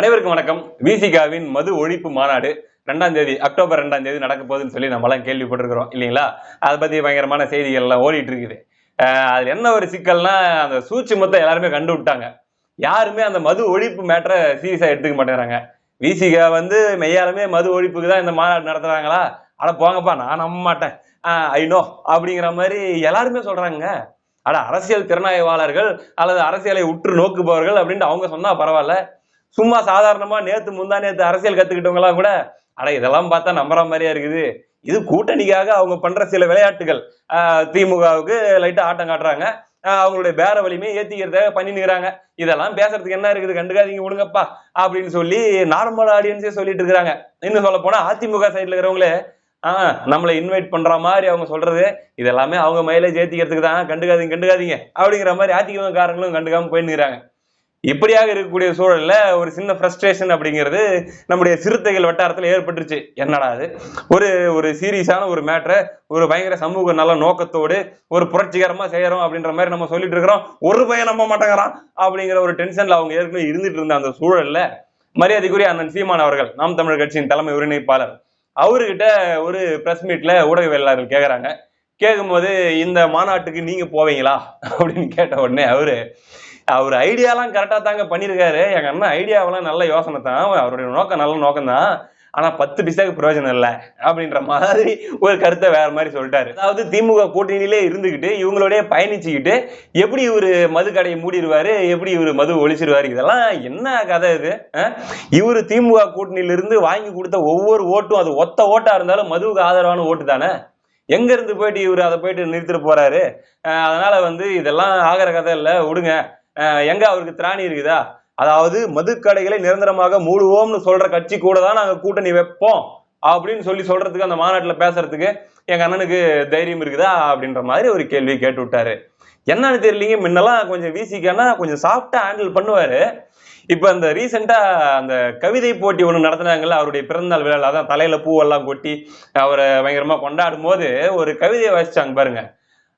அனைவருக்கும் வணக்கம். விசிகாவின் மது ஒழிப்பு மாநாடு ரெண்டாம் தேதி அக்டோபர் ரெண்டாம் தேதி நடக்க போகுதுன்னு சொல்லி நம்மளாம் கேள்விப்பட்டிருக்கிறோம் இல்லைங்களா? அதை பத்தி பயங்கரமான செய்திகள் எல்லாம் ஓடிட்டு இருக்குது. அஹ் அதுல என்ன ஒரு சிக்கல்னா அந்த சூழ்ச்சி மொத்தம் எல்லாருமே கண்டு விட்டாங்க. யாருமே அந்த மது ஒழிப்பு மேட்டரை சீரியஸா எடுத்துக்க மாட்டேங்கிறாங்க. விசிகா வந்து மெய்யாலுமே மது ஒழிப்புக்கு தான் இந்த மாநாடு நடத்துறாங்களா? அட போங்கப்பா நான் நம்ப மாட்டேன். ஐநோ அப்படிங்கிற மாதிரி எல்லாருமே சொல்றாங்க அட அரசியல் திறனாய்வாளர்கள் அல்லது அரசியலை உற்று நோக்குபவர்கள் அப்படின்ட்டு அவங்க சொன்னா பரவாயில்ல. சும்மா சாதாரணமா நேத்து முந்தா நேத்து அரசியல் கத்துக்கிட்டவங்க கூட ஆனா இதெல்லாம் பார்த்தா நம்புற மாதிரியா இருக்குது. இது கூட்டணிக்காக அவங்க பண்ற சில விளையாட்டுகள். ஆஹ் திமுகவுக்கு லைட்டா ஆட்டம் காட்டுறாங்க. அவங்களுடைய பேர வலிமையை ஏத்திக்கிறதாக பண்ணினுக்கிறாங்க இதெல்லாம் பேசுறதுக்கு என்ன இருக்குது? கண்டுக்காதீங்க விடுங்கப்பா அப்படின்னு சொல்லி நார்மல் ஆடியன்ஸே சொல்லிட்டு இருக்கிறாங்க. இன்னும் சொல்ல போனா அதிமுக சைட்ல இருக்கிறவங்களே ஆஹ் நம்மளை இன்வைட் பண்ற மாதிரி அவங்க சொல்றது இதெல்லாமே அவங்க மைலேஜ் ஏத்திக்கிறதுக்கு தான். கண்டுக்காதீங்க கண்டுக்காதீங்க அப்படிங்கிற மாதிரி அதிமுக காரங்களும் கண்டுக்காம போயின்னுக்கிறாங்க இப்படியாக இருக்கக்கூடிய சூழல்ல ஒரு சின்ன ஃப்ரஸ்ட்ரேஷன் அப்படிங்கிறது நம்முடைய சிறுத்தைகள் வட்டாரத்துல ஏற்பட்டுருச்சு. என்னடா அது ஒரு ஒரு சீரியஸான ஒரு மேட்டரை ஒரு பயங்கர சமூக நல்ல நோக்கத்தோடு ஒரு புரட்சிகரமா செய்யறோம் அப்படின்ற மாதிரி நம்ம சொல்லிட்டு இருக்கிறோம். ஒரு பையன் நம்ப மாட்டேங்கிறான் அப்படிங்கிற ஒரு டென்ஷன்ல அவங்க ஏற்கனவே இருந்துட்டு இருந்த அந்த சூழல்ல மரியாதைக்குரிய அண்ணன் சீமான் அவர்கள் நாம் தமிழர் கட்சியின் தலைமை ஒருங்கிணைப்பாளர் அவர்கிட்ட ஒரு பிரஸ் மீட்ல ஊடகவியலாளர்கள் கேக்குறாங்க. கேட்கும்போது இந்த மாநாட்டுக்கு நீங்க போவீங்களா? அப்படின்னு கேட்ட உடனே அவரு அவர் ஐடியாலாம் கரெக்டாக தாங்க பண்ணியிருக்காரு எங்க அண்ணன் ஐடியாவெல்லாம் நல்ல யோசனை தான். அவருடைய நோக்கம் நல்ல நோக்கம் தான். ஆனால் பத்து பிசாக்கு பிரயோஜனம் இல்லை அப்படின்ற மாதிரி ஒரு கருத்தை வேற மாதிரி சொல்லிட்டாரு. அதாவது திமுக கூட்டணியிலே இருந்துக்கிட்டு இவங்களோடய பயணிச்சுக்கிட்டு எப்படி இவரு மது கடையை மூடிடுவாரு எப்படி இவரு மது ஒழிச்சிருவார் இதெல்லாம் என்ன கதை இது? இவர் திமுக கூட்டணியிலிருந்து வாங்கி கொடுத்த ஒவ்வொரு ஓட்டும் அது ஒத்த ஓட்டாக இருந்தாலும் மதுவுக்கு ஆதரவான ஓட்டு தானே? எங்கேருந்து போயிட்டு இவரு அதை போயிட்டு நிறுத்திட்டு போகிறாரு அதனால் வந்து இதெல்லாம் ஆகிற கதை இல்லை. விடுங்க. எங்க அவருக்கு திராணி இருக்குதா? அதாவது மதுக்கடைகளை நிரந்தரமாக மூடுவோம்னு சொல்ற கட்சி கூட தான் நாங்க கூட்டணி வைப்போம் அப்படின்னு சொல்லி சொல்றதுக்கு அந்த மாநாட்டில் பேசுறதுக்கு எங்க அண்ணனுக்கு தைரியம் இருக்குதா அப்படின்ற மாதிரி ஒரு கேள்வி கேட்டு விட்டாரு. என்னன்னு தெரியலீங்க முன்னெல்லாம் கொஞ்சம் வீசிக்கானா கொஞ்சம் சாஃப்டா ஹேண்டில் பண்ணுவாரு. இப்ப அந்த ரீசெண்டா அந்த கவிதை போட்டி ஒன்று நடத்தினாங்கல்ல அவருடைய பிறந்தநாள் விழாவில் அதான் தலையில பூவெல்லாம் கொட்டி அவரை பயங்கரமா கொண்டாடும் போது ஒரு கவிதையை வாசிச்சாங்க பாருங்க.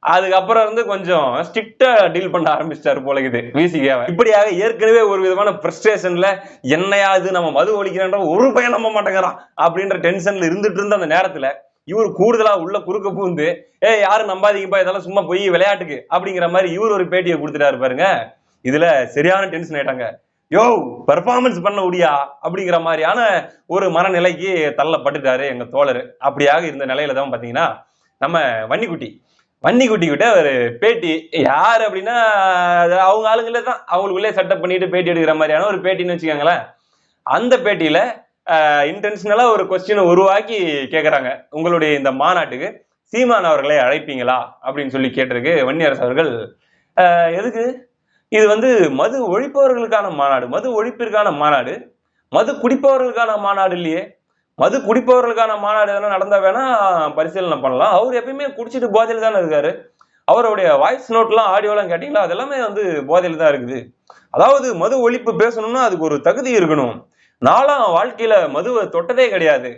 அதுக்கப்புறம் இருந்து கொஞ்சம் ஸ்ட்ரிக்டா டீல் பண்ண ஆரம்பிச்சிட்டாரு போல இது விசிகாவை இப்படியாக ஏற்கனவே ஒரு விதமான ஃப்ரஸ்ட்ரேஷன்ல என்னையா இது நம்ம மது ஒழிக்கிறன்ற ஒரு பையன் நம்ப மாட்டேங்கிறான் அப்படின்ற டென்ஷன்ல இருந்துட்டு இருந்த அந்த நேரத்துல இவர் கூடுதலா உள்ள குறுக்க பூந்து ஏ யாரும் நம்பாதீங்கப்பா இதெல்லாம் சும்மா போய் விளையாட்டுக்கு அப்படிங்கிற மாதிரி இவர் ஒரு பேட்டியை கொடுத்துட்டாரு பாருங்க. இதுல சரியான டென்ஷன் ஆயிட்டாங்க. யோ பெர்ஃபார்மன்ஸ் பண்ண முடியா? அப்படிங்கிற மாதிரியான ஒரு மனநிலைக்கு தள்ளப்பட்டுட்டாரு எங்க தோழர். அப்படியாக இருந்த நிலையில தான் பாத்தீங்கன்னா நம்ம வன்னிக்குட்டி வன்னிக்குட்டி கிட்ட ஒரு பேட்டி. யார் அப்படின்னா அது அவங்க ஆளுங்களே தான். அவங்களுக்குள்ளே செட்டப் பண்ணிட்டு பேட்டி எடுக்கிற மாதிரியான ஒரு பேட்டின்னு வச்சுக்கோங்களேன். அந்த பேட்டியில இன்டென்ஷனலா ஒரு கொஸ்டினை உருவாக்கி கேட்குறாங்க உங்களுடைய இந்த மாநாட்டுக்கு சீமான் அவர்களை அழைப்பீங்களா? அப்படின்னு சொல்லி கேட்டிருக்கு வன்னியரசு அவர்கள். எதுக்கு? இது வந்து மது ஒழிப்பவர்களுக்கான மாநாடு. மது ஒழிப்பிற்கான மாநாடு. மது குடிப்பவர்களுக்கான மாநாடு இல்லையே. மது குடிப்பவர்களுக்கான மாநாடு எதனா நடந்தா வேணா பரிசீலனை பண்ணலாம். அவர் எப்பயுமே குடிச்சிட்டு போதையில் தானே இருக்காரு. அவருடைய வாய்ஸ் நோட்லாம் ஆடியோலாம் கேட்டிங்களா? அதெல்லாமே வந்து போதையில் தான் இருக்குது. அதாவது மது ஒழிப்பு பேசணும்னா அதுக்கு ஒரு தகுதி இருக்கணும். நாலாம் வாழ்க்கையில மதுவை தொட்டதே கிடையாது.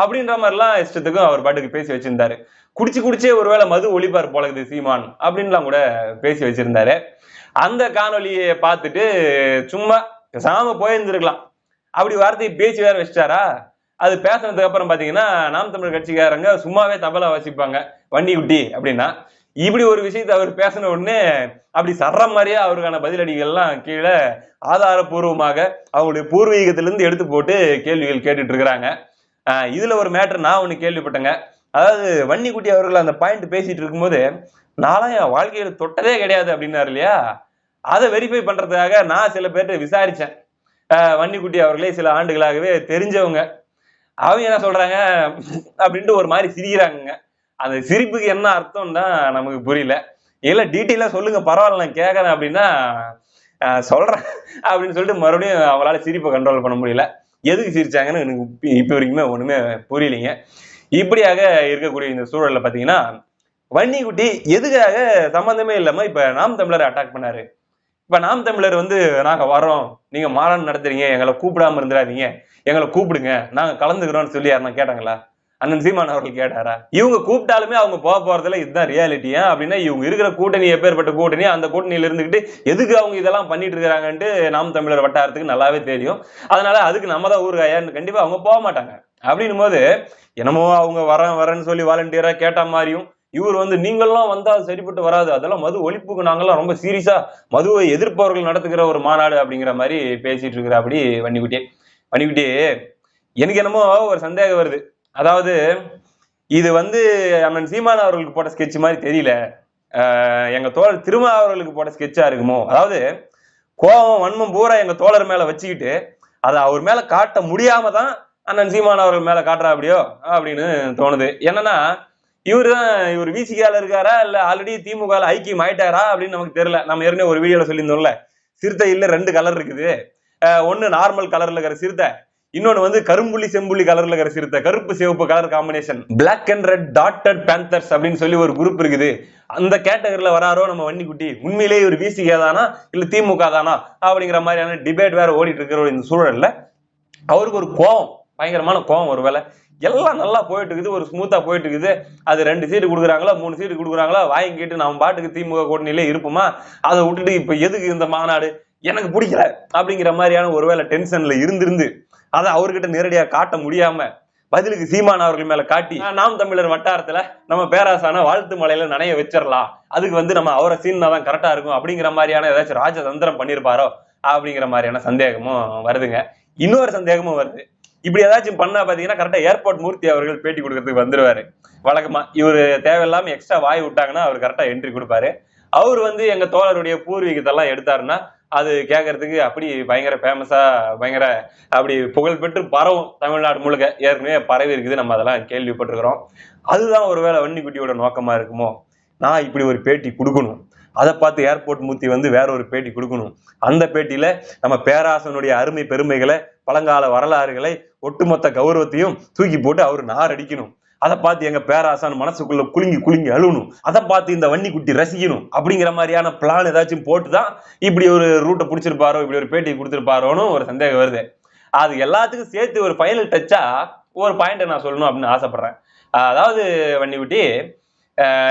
அப்படின்ற மாதிரிலாம் இஷ்டத்துக்கும் அவர் பாட்டுக்கு பேசி வச்சிருந்தாரு. குடிச்சு குடிச்சே ஒருவேளை மது ஒழிப்பார் போலகுது சீமான் அப்படின்லாம் கூட பேசி வச்சிருந்தாரு. அந்த காணொலியை பார்த்துட்டு சும்மா பேசாம போயிருந்திருக்கலாம். அப்படி வார்த்தையை பேச்சு வேற வச்சிட்டாரா? அது பேசுனதுக்கு அப்புறம் பாத்தீங்கன்னா நாம் தமிழ் கட்சிக்காரங்க சும்மாவே தபலா வாசிப்பாங்க. வண்டி குட்டி அப்படின்னா இப்படி ஒரு விஷயத்தை அவர் பேசின உடனே அப்படி சர்ற மாதிரியே அவருக்கான பதிலடிகள்லாம் கீழே ஆதாரபூர்வமாக அவங்களுடைய பூர்வீகத்திலிருந்து எடுத்து போட்டு கேள்விகள் கேட்டுட்டு இருக்கிறாங்க. இதுல ஒரு மேட்டர் நான் ஒன்று கேள்விப்பட்டேங்க. அதாவது வன்னிக்குட்டி அவர்கள் அந்த பாயிண்ட் பேசிட்டு இருக்கும்போது நானும் என் வாழ்க்கையில தொட்டதே கிடையாது அப்படின்னாரு இல்லையா? அதை வெரிஃபை பண்றதுக்காக நான் சில பேர்கிட்ட விசாரிச்சேன். வன்னிக்குட்டி அவர்களே சில ஆண்டுகளாகவே தெரிஞ்சவங்க. அவங்க என்ன சொல்றாங்க? அப்படின்ட்டு ஒரு மாதிரி சிரிக்கிறாங்க அந்த சிரிப்புக்கு என்ன அர்த்தம் தான் நமக்கு புரியல. இல்ல டீட்டெயிலா சொல்லுங்க பரவாயில்ல நான் கேட்கறேன் அப்படின்னா சொல்கிறேன் சொல்றேன் அப்படின்னு சொல்லிட்டு மறுபடியும் அவளால் சிரிப்பை கண்ட்ரோல் பண்ண முடியல. எதுக்கு சிரிச்சாங்கன்னு எனக்கு இப்போ இப்ப வரைக்குமே ஒண்ணுமே புரியலைங்க. இப்படியாக இருக்கக்கூடிய இந்த சூழல்ல பாத்தீங்கன்னா வன்னிக்குட்டி எதுக்காக சம்பந்தமே இல்லாம இப்ப நாம் தமிழரை அட்டாக் பண்ணாரு? இப்ப நாம் தமிழர் வந்து நாங்க வரோம் நீங்க மாநாடு நடத்துறீங்க. எங்களை கூப்பிடாம இருந்துடாதீங்க. எங்களை கூப்பிடுங்க. நாங்க கலந்துக்கிறோம்னு சொல்லி யாருன்னா கேட்டாங்களா? அண்ணன் சீமான் அவர்கள் கேட்டாரா? இவங்க கூப்பிட்டாலுமே அவங்க போக போறதுல இதுதான் ரியாலிட்டியா அப்படின்னா இவங்க இருக்கிற கூட்டணி எப்பேற்பட்ட கூட்டணி அந்த கூட்டணியில இருந்துகிட்டு எதுக்கு அவங்க இதெல்லாம் பண்ணிட்டு இருக்கிறாங்கன்ட்டு நாம் தமிழர் வட்டாரத்துக்கு நல்லாவே தெரியும். அதனால அதுக்கு நம்ம தான் ஊருகாயான்னு கண்டிப்பா அவங்க போக மாட்டாங்க. அப்படின்னும் போது என்னமோ அவங்க வரேன் வரேன்னு சொல்லி வாலண்டியரா கேட்ட மாதிரியும் இவர் வந்து நீங்கள்லாம் வந்தா சரிப்பட்டு வராது. அதெல்லாம் மது ஒழிப்புக்கு நாங்கெல்லாம் ரொம்ப சீரியஸா மதுவை எதிர்ப்பவர்கள் நடத்துகிற ஒரு மாநாடு அப்படிங்கிற மாதிரி பேசிட்டு இருக்கிற அப்படி வன்னிக்குட்டி வன்னிக்குட்டி எனக்கு என்னமோ ஒரு சந்தேகம் வருது. அதாவது இது வந்து அண்ணன் சீமான் அவர்களுக்கு போட்ட ஸ்கெட்ச் மாதிரி தெரியல. எங்க தோழர் திருமா அவர்களுக்கு போட்ட ஸ்கெட்சா இருக்குமோ? அதாவது கோபம் வன்மம் பூரா எங்க தோழர் மேல வச்சுக்கிட்டு அதை அவர் மேல காட்ட முடியாம தான் அண்ணன் சீமான் அவர்கள் மேல காட்டுறா அப்படியோ அப்படின்னு தோணுது. என்னன்னா இவர் தான் இவர் விசிகால இருக்காரா? இல்ல ஆல்ரெடி திமுக ஐக்கியம் ஆயிட்டாரா? அப்படின்னு நமக்கு தெரியல. நம்ம ஏற்கனவே ஒரு வீடியோல சொல்லியிருந்தோம்ல. சிறுத்தை இல்ல ரெண்டு கலர் இருக்குது. ஒன்னு நார்மல் கலர்ல இருக்கிற சிறுத்தை இன்னொன்னு வந்து கரும்புள்ளி செம்புள்ளி கலர்ல இருக்கிற சிறுத்தை. கருப்பு சிவப்பு colour combination black and red dotted panthers அப்படின்னு சொல்லி ஒரு குரூப் இருக்குது. அந்த கேட்டகரியில வராரோ நம்ம வன்னிக்குட்டி? உண்மையிலேயே ஒரு விசிகே தானா இல்ல திமுக தானா அப்படிங்கிற மாதிரியான டிபேட் வேற ஓடிட்டு இருக்கிற ஒரு இந்த சூழல்ல அவருக்கு ஒரு கோபம் பயங்கரமான கோவம் ஒருவேளை எல்லாம் நல்லா போயிட்டு இருக்குது ஒரு ஸ்மூத்தா போயிட்டு இருக்குது அது ரெண்டு சீட்டு கொடுக்குறாங்களா மூணு சீட்டு கொடுக்குறாங்களா? வாங்கிட்டு நம்ம பாட்டுக்கு திமுக கூட்டணியிலே இருப்போமா? அதை விட்டுட்டு இப்ப எதுக்கு இந்த மாநாடு? எனக்கு பிடிக்கல. அப்படிங்கிற மாதிரியான ஒருவேளை டென்ஷன்ல இருந்திருந்து அதை அவர்கிட்ட நேரடியா காட்ட முடியாம பதிலுக்கு சீமான் அவர்கள் மேல காட்டி நாம் தமிழர் வட்டாரத்துல நம்ம பேராசான வாழ்த்து மலையில நனைய வச்சிடலாம் அதுக்கு வந்து நம்ம அவரை சீன் தான் கரெக்டா இருக்கும். அப்படிங்கிற மாதிரியான ஏதாச்சும் ராஜதந்திரம் பண்ணியிருப்பாரோ அப்படிங்கிற மாதிரியான சந்தேகமும் வருதுங்க. இன்னொரு சந்தேகமும் வருது. இப்படி ஏதாச்சும் பண்ணா பாத்தீங்கன்னா கரெக்டா ஏர்போர்ட் மூர்த்தி அவர்கள் பேட்டி கொடுக்கறதுக்கு வந்துருவாரு. வழக்கமா இவர் தேவையில்லாம எக்ஸ்ட்ரா வாய் விட்டாங்கன்னா அவர் கரெக்டா என்ட்ரி கொடுப்பாரு. அவர் வந்து எங்க தோழருடைய பூர்வீகத்தெல்லாம் எடுத்தாருன்னா அது கேட்கறதுக்கு அப்படி பயங்கர ஃபேமஸா பயங்கர அப்படி புகழ்பெற்று பரவும். தமிழ்நாடு முழுக்க ஏற்கனவே பரவி இருக்குது. நம்ம அதெல்லாம் கேள்விப்பட்டிருக்கிறோம். அதுதான் ஒருவேளை வன்னிக்குட்டியோட நோக்கமா இருக்குமோ? நான் இப்படி ஒரு பேட்டி கொடுக்கணும். அதை பார்த்து ஏர்போர்ட் மூர்த்தி வந்து வேற ஒரு பேட்டி கொடுக்கணும். அந்த பேட்டியில நம்ம பேராசனுடைய அருமை பெருமைகளை பழங்கால வரலாறுகளை ஒட்டுமொத்த கௌரவத்தையும் தூக்கி போட்டு அவர் நார் அடிக்கணும் அதை பார்த்து எங்க பேராசான் மனசுக்குள்ள குலுங்கி குலுங்கி அழுகணும். அதை பார்த்து இந்த வன்னி குட்டி ரசிக்கணும். அப்படிங்கிற மாதிரியான பிளான் ஏதாச்சும் போட்டு தான் இப்படி ஒரு ரூட்டை பிடிச்சிருப்பாரோ இப்படி ஒரு பேட்டி கொடுத்துருப்பாரோன்னு ஒரு சந்தேகம் வருது. அது எல்லாத்துக்கும் சேர்த்து ஒரு ஃபைனல் டச்சா ஒரு பாயிண்ட்டை நான் சொல்லணும் அப்படின்னு ஆசைப்படுறேன். அதாவது வன்னிக்குட்டி குட்டி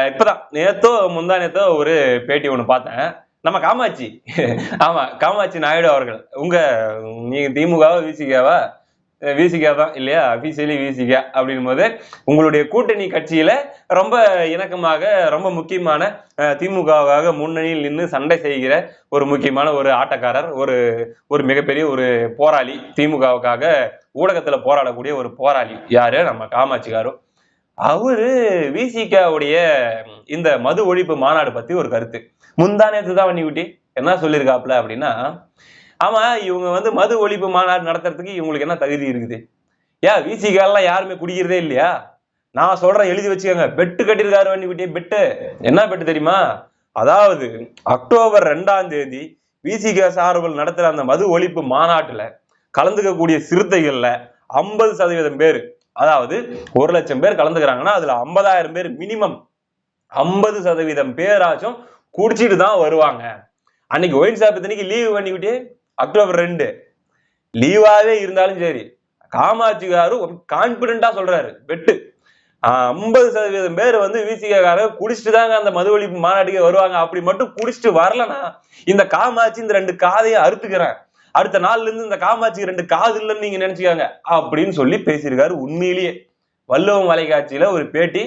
இப்பதான். நேத்தோ முந்தா நேத்தோ ஒரு பேட்டி ஒன்று பார்த்தேன். நம்ம காமாட்சி. ஆமா காமாட்சி நாயுடு அவர்கள். உங்க நீங்க திமுகவா விசிகாவா? விசிகா தான் இல்லையா? அபிஷியலி விசிகா அப்படின்னும் போது உங்களுடைய கூட்டணி கட்சியில ரொம்ப இணக்கமாக ரொம்ப முக்கியமான திமுகவாக முன்னணியில் நின்று சண்டை செய்கிற ஒரு முக்கியமான ஒரு ஆட்டக்காரர் ஒரு ஒரு மிகப்பெரிய ஒரு போராளி திமுகவுக்காக ஊடகத்துல போராடக்கூடிய ஒரு போராளி யாரு? நம்ம காமாட்சிகாரும் அவரு விசிகாவுடைய இந்த மது ஒழிப்பு மாநாடு பத்தி ஒரு கருத்து. முந்தானேத்து தான் வண்டி என்ன சொல்லியிருக்காப்ல அப்படின்னா ஆமா இவங்க வந்து மது ஒழிப்பு மாநாடு நடத்துறதுக்கு இவங்களுக்கு என்ன தகுதி இருக்குது? ஏன் விசிகாலாம் யாருமே குடிக்கிறதே இல்லையா? நான் சொல்றேன் எழுதி வச்சுக்கோங்க. பெட்டு கட்டியிருக்காரு வண்டி பெட்டு. என்ன பெட்டு தெரியுமா? அதாவது அக்டோபர் ரெண்டாம் தேதி விசிகா சார்புகள் நடத்துற அந்த மது ஒழிப்பு மாநாட்டுல கலந்துக்கக்கூடிய சிறுத்தைகள்ல ஐம்பது சதவீதம் பேர். அதாவது ஒரு லட்சம் பேர் கலந்துக்கிறாங்கன்னா அதுல ஐம்பதாயிரம் பேர் மினிமம் ஐம்பது சதவீதம் பேராச்சும் குடிச்சிட்டு தான் வருவாங்க. அன்னைக்கு ஒயின் ஷாப் இத்தனைக்கு லீவு பண்ணிவிட்டு அக்டோபர் ரெண்டு. லீவாவே இருந்தாலும் சரி. காமாட்சிகாரு கான்பிடண்டா சொல்றாரு வெட்டு. ஐம்பது சதவீதம் பேர் வந்து விசிகார குடிச்சிட்டு தாங்க அந்த மது ஒழிப்பு மாநாட்டுக்கு வருவாங்க. அப்படி மட்டும் குடிச்சிட்டு வரலன்னா இந்த காமாட்சி இந்த ரெண்டு காதையை அறுத்துக்கிறேன். அடுத்த நாள்ல இருந்து இந்த காமாட்சிக்கு ரெண்டு காது இல்லைன்னு நீங்க நினைச்சுக்காங்க அப்படின்னு சொல்லி பேசியிருக்காரு உண்மையிலேயே. வல்லவம் வலைக்காட்சியில ஒரு பேட்டி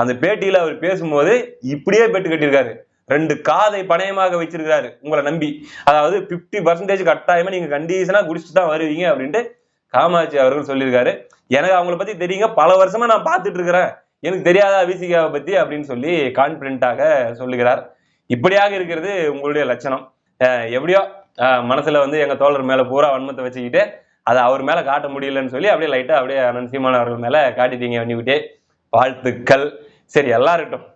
அந்த பேட்டியில அவர் பேசும்போது இப்படியே பெட்டு கட்டியிருக்காரு. ரெண்டு காதை பணயமாக வச்சிருக்காரு உங்களை நம்பி. அதாவது 50% பர்சன்டேஜ் கட்டாயமா நீங்க கண்டிஷனா குடிச்சுட்டு தான் வருவீங்க அப்படின்ட்டு காமாட்சி அவர்கள் சொல்லியிருக்காரு. எனக்கு அவங்கள பத்தி தெரியுங்க பல வருஷமா நான் பார்த்துட்டு இருக்கிறேன். எனக்கு தெரியாதா விசிகாவை பத்தி அப்படின்னு சொல்லி கான்பிடண்டாக சொல்லுகிறார். இப்படியாக இருக்கிறது உங்களுடைய லட்சணம். எப்படியோ மனசில் வந்து எங்கள் தோழர் மேலே பூரா வன்மத்தை வச்சுக்கிட்டு அதை அவர் மேலே காட்ட முடியலன்னு சொல்லி அப்படியே லைட்டாக அப்படியே அண்ணன் சீமான் அவர்கள் மேலே காட்டிட்டீங்க வண்டிக்கிட்டே வாழ்த்துக்கள். சரி எல்லாம் இருக்கட்டும்.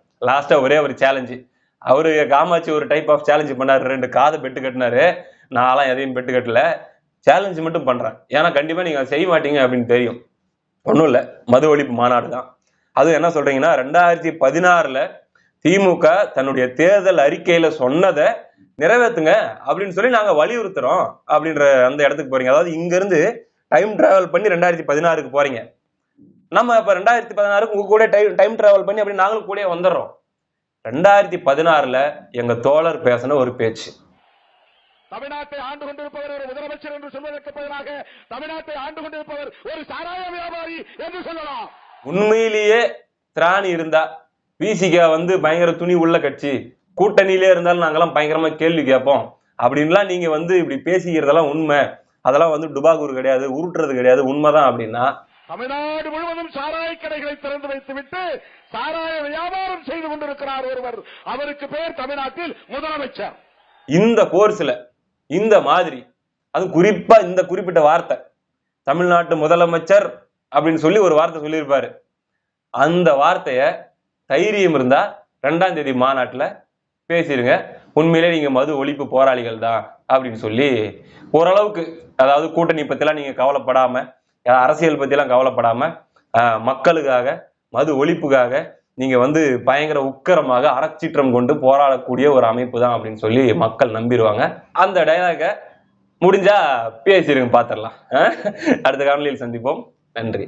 ஒரே ஒரு சேலஞ்சு அவரு காமாட்சி ஒரு டைப் ஆஃப் சேலஞ்சு பண்ணாரு. ரெண்டு காதை பெட்டு கட்டினாரு. நான்லாம் எதையும் பெட்டு கட்டல. சேலஞ்சு மட்டும் பண்ணுறேன் ஏன்னா கண்டிப்பாக நீங்கள் செய்ய மாட்டீங்க அப்படின்னு தெரியும். ஒன்றும் இல்லை. மது ஒழிப்பு மாநாடு தான். அது என்ன சொல்கிறீங்கன்னா ரெண்டாயிரத்தி பதினாறில் திமுக தன்னுடைய தேர்தல் அறிக்கையில் சொன்னதை நிறைவேத்துங்க அப்படின்னு சொல்லி நாங்க வலியுறுத்துறோம் அப்படின்ற அந்த இடத்துக்கு போறீங்க. அதாவது இங்க இருந்து டைம் டிராவல் பண்ணி ரெண்டாயிரத்தி பதினாறுக்கு போறீங்க. நம்ம இப்ப ரெண்டாயிரத்தி பதினாறுக்கு உங்க கூட டைம் டைம் டிராவல் பண்ணி அப்படி நாங்களும் கூட வந்துடுறோம். ரெண்டாயிரத்தி பதினாறுல எங்க தோழர் பேசின ஒரு பேச்சு. தமிழ்நாட்டை ஆண்டு கொண்டிருப்பவர் ஒரு முதலமைச்சர் என்று சொல்வதற்கு பதிலாக தமிழ்நாட்டை ஆண்டு கொண்டிருப்பவர் ஒரு சாராய வியாபாரி என்று சொல்லலாம். உண்மையிலேயே திராணி இருந்தா விசிகா வந்து பயங்கர துணி உள்ள கட்சி. கூட்டணியிலே இருந்தாலும் நாங்கெல்லாம் பயங்கரமா கேள்வி கேட்போம். அப்படின்லாம் நீங்க வந்து இப்படி பேசிக்கிறதெல்லாம் உண்மை. அதெல்லாம் வந்து டுபாகூர் கிடையாது உருட்டுறது கிடையாது உண்மைதான் அப்படின்னா. தமிழ்நாடு முழுவதும் சாராய கடைகளை திறந்து வைத்துவிட்டு சாராய வியாபாரம் செய்து கொண்டிருக்கிறார் ஒருவர். அவருக்கு பெயர் தமிழ்நாட்டில் முதலமைச்சர். இந்த கோர்ஸ்ல இந்த மாதிரி அது குறிப்பா இந்த குறிப்பிட்ட வார்த்தை. தமிழ்நாட்டு முதலமைச்சர் அப்படின்னு சொல்லி ஒரு வார்த்தை சொல்லியிருப்பாரு. அந்த வார்த்தைய தைரியம் இருந்தா ரெண்டாம் தேதி மாநாட்டுல பேசிடுங்க உண்மையிலே நீங்கள் மது ஒழிப்பு போராளிகள் தான் அப்படின்னு சொல்லி ஓரளவுக்கு அதாவது கூட்டணி பற்றிலாம் நீங்கள் கவலைப்படாமல் அரசியல் பற்றிலாம் கவலைப்படாமல் மக்களுக்காக மது ஒழிப்புக்காக நீங்கள் வந்து பயங்கர உக்கரமாக அறச்சீற்றம் கொண்டு போராடக்கூடிய ஒரு அமைப்பு தான் அப்படின்னு சொல்லி மக்கள் நம்பிடுவாங்க அந்த டயலாக முடிஞ்சா பேசிடுங்க பார்த்துடலாம் அடுத்த காணொலியில் சந்திப்போம். நன்றி.